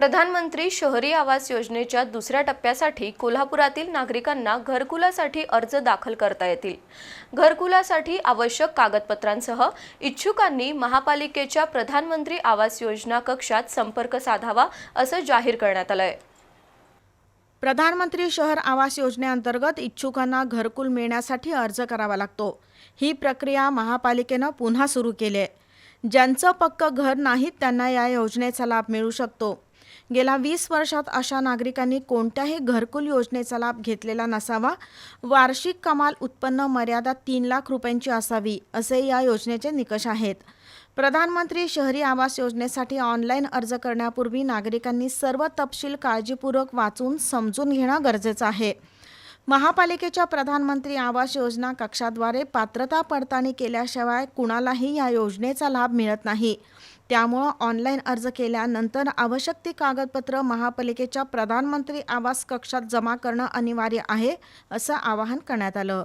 प्रधानमंत्री शहरी आवास योजनेच्या दुसऱ्या टप्प्यासाठी कोल्हापुरातील नागरिकांना घरकुलासाठी अर्ज दाखल करता येतील. घरकुलासाठी आवश्यक कागदपत्रांसह इच्छुकांनी महापालिकेच्या प्रधानमंत्री आवास योजना कक्षात संपर्क साधावा असं जाहीर करण्यात आलंय. प्रधानमंत्री शहर आवास योजनेअंतर्गत इच्छुकांना घरकुल मिळण्यासाठी अर्ज करावा लागतो. ही प्रक्रिया महापालिकेनं पुन्हा सुरू केली आहे ज्यांचं पक्क घर नाहीत त्यांना या योजनेचा लाभ मिळू शकतो. गेल्या वीस वर्षात अशा नागरिकांनी कोणत्याही घरकुल योजनेचा लाभ घेतलेला नसावा. वार्षिक कमाल उत्पन्न मर्यादा तीन लाख रुपयांची असावी असे या योजनेचे निकष आहेत. प्रधानमंत्री शहरी आवास योजनेसाठी ऑनलाईन अर्ज करण्यापूर्वी नागरिकांनी सर्व तपशील काळजीपूर्वक वाचून समजून घेणं गरजेचं आहे. महापालिकेच्या प्रधानमंत्री आवास योजना कक्षाद्वारे पात्रता पडताळणी केल्याशिवाय कुणालाही या योजनेचा लाभ मिळत नाही. त्यामुळं ऑनलाईन अर्ज केल्यानंतर आवश्यक ती कागदपत्र महापालिकेच्या प्रधानमंत्री आवास कक्षात जमा करणं अनिवार्य आहे असं आवाहन करण्यात आलं.